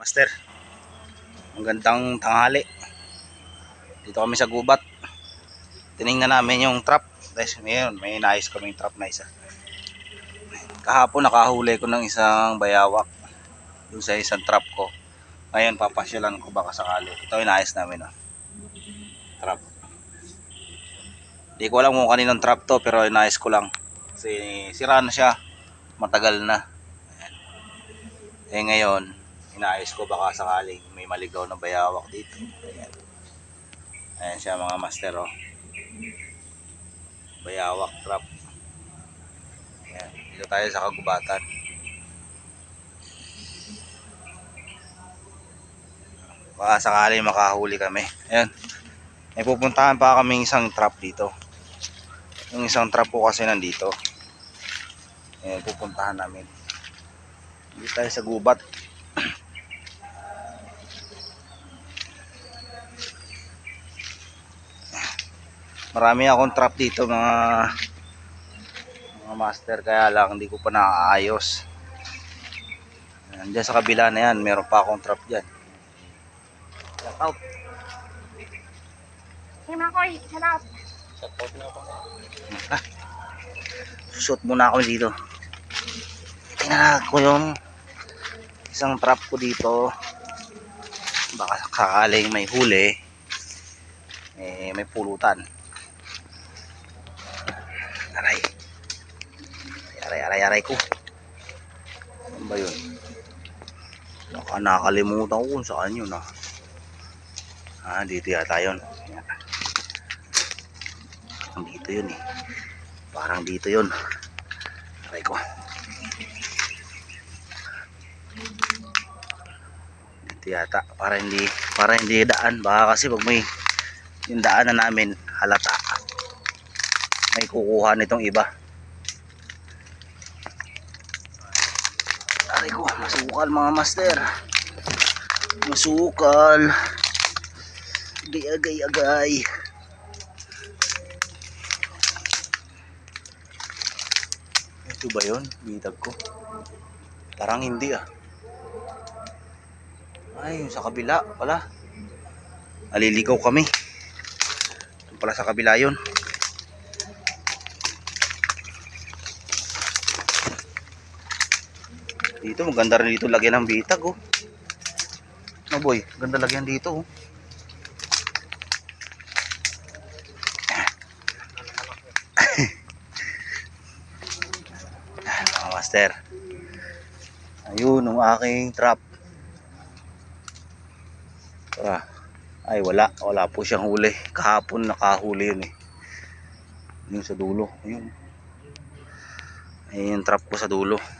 Master, ang gandang tanghali. Dito kami sa gubat. Tiningnan namin yung trap. Guys, ngayon may nais kaming trap na isa. Kahapon nakahuli ko ng isang bayawak dun sa isang trap ko. Ngayon papasyalan ko baka sakali. Ito nais namin. Oh. Trap. Hindi ko alam kung kaninong trap to pero nais ko lang. Kasi sira na siya. Matagal na. Ayan. Eh ngayon, inaayos ko baka sakaling may maligaw na bayawak dito. Ayan. Ayan siya mga master oh. Bayawak trap. Ayan. Dito tayo sa kagubatan. Baka sakaling makahuli kami. Ayan. May pupuntahan pa kami isang trap dito. Yung isang trap po kasi nandito. Ayan, pupuntahan namin. Dito tayo sa gubat. Marami akong trap dito mga mga master kaya lang hindi ko pa naaayos. Diyan sa kabila na yan, meron pa akong trap diyan. Shout out. Hey, Makoy, shout out. Shoot muna ako dito. Tingnan ko yung isang trap ko dito. Baka sakaling may huli. Eh, may pulutan. Aray. Aray, aray, aray ko. Ano ba yun? Naka, nakakalimutan ko kung saan yun ah. Ah, dito yata yun. Parang dito yun eh. Parang dito yun. Aray ko. Dito yata. Para hindi, para hindi daan. Baka kasi pag may yung daanan namin halata. May kukuha nitong iba. Aray ko, masukal mga master. Masukal. Agay-agay-agay. Ito ba yun? Bitag ko. Parang hindi ah. Ay, sa kabila pala. Aliligaw kami. Ito pala sa kabila yun. Dito, maganda rin dito lagyan ng bitag oh. No boy, ganda lagyan dito oh. master. Ayun ang aking trap. Tara. ay wala. Wala po siyang huli. Kahapon nakahuli yun eh. Yung sa dulo. Ayun. Ayun trap ko sa dulo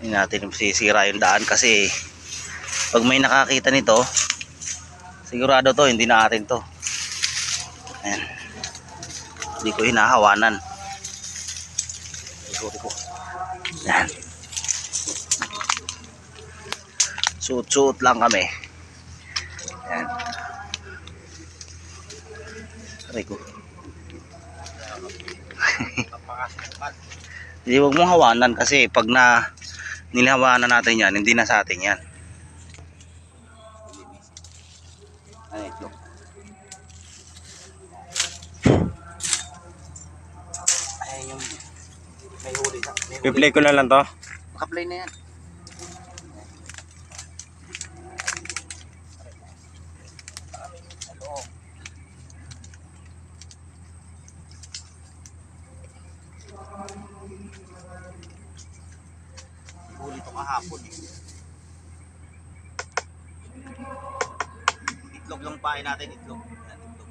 hindi natin sisira yung daan kasi pag may nakakita nito sigurado to hindi na atin to. Ayan. Hindi ko hinahawanan. Sorry po. Ayan. Suot suot lang kami. Ayan. Aray ko. Hindi wag mong hawanan kasi pag na nilhawanan natin yan, hindi na sa atin yan. Ay, ito. Ay, yung may huli na. May huli. I-play ko na lang to. Nakaplay na yan. Kahapon eh. Itlog lang pain natin, itlog. Yan, itlog.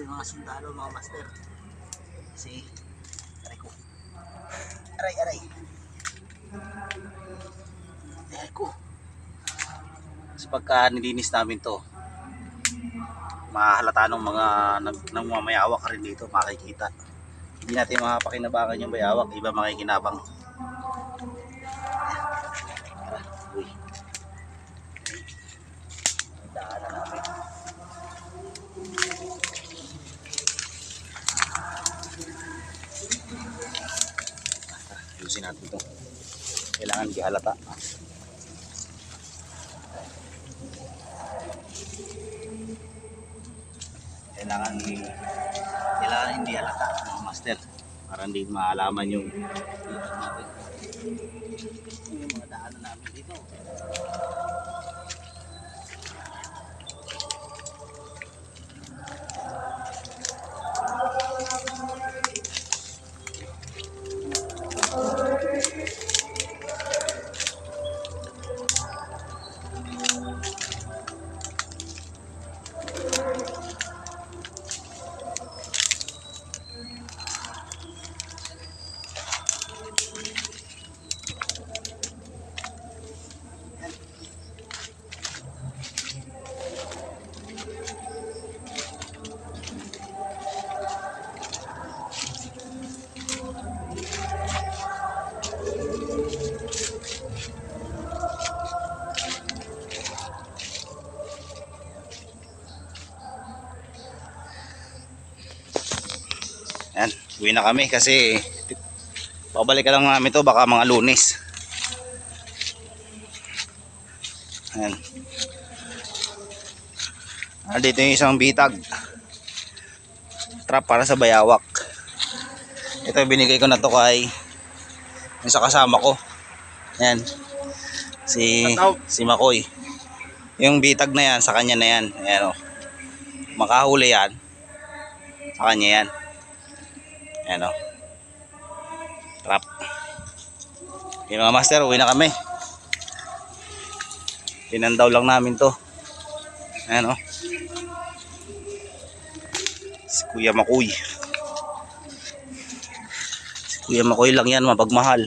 Kami mga sundalo, mga master. Kasi, aray ko. Aray, aray. Aray ko. Kasi pagka nilinis namin to, mahalata ng mga nag, ng mga mayawak rin dito, makikita. Hindi natin makapakinabangan yung bayawak, iba makikinabang. Tara, uy. Daanan namin. ayusin natin ito kailangan di halata. Kailangan kailangan hindi halata mga master. Para hindi maalaman yung natin yung mga daanan namin dito uwi na kami kasi pabalik ka lang namin to baka mga lunes. Yan. Ah, dito yung isang bitag. Trap para sa bayawak. Ito binigay ko na to kay yung sa kasama ko. Yan. Si si Makoy. Yung bitag na yan sa kanya na yan. Ayan oh. Makahuli yan. Sa kanya yan. Ayan o. Trap. Okay mga master, uwi na kami. Pinandaw lang namin to. Ayan o. Si Kuya Makoy. Si Kuya Makoy lang yan, mapagmahal.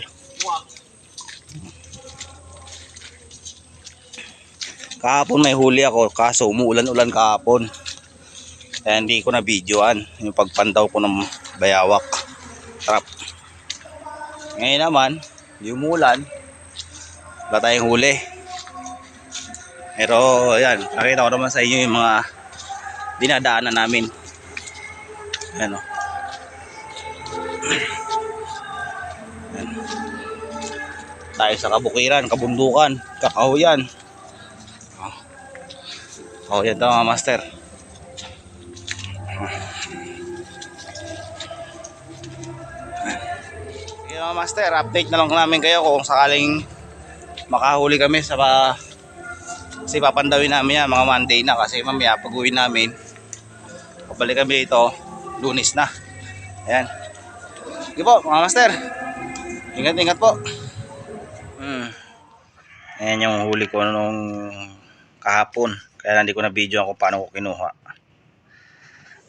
Kahapon may huli ako, kaso umuulan-ulan kahapon. Kaya hindi ko na videoan yung pagpandaw ko ng bayawak trap. Ngayon naman, yung umulan, wala tayong huli. Pero ayan, nakita ko naman sa inyo yung mga dinadaanan namin. Ayan o. Ayan. Tayo sa kabukiran, kabundukan, kakahuyan. Oh. Kahuyan to mga master. Master, update na lang namin kayo kung sakaling makahuli kami sa pa kasi papandawin namin yan mga Monday na kasi mamaya pag uwi namin pabalik kami dito lunis na. Ayan. Sige po mga master. Ingat ingat po. Hmm. ayan yung huli ko nung kahapon kaya hindi ko na video kung paano ko kinuha.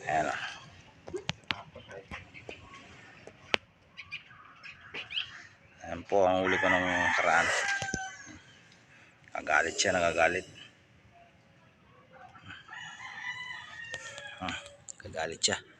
Ayan. o Ayan po ang huli ko nung karaan. Nagagalit siya, nagagalit. Ah, Nagagalit siya.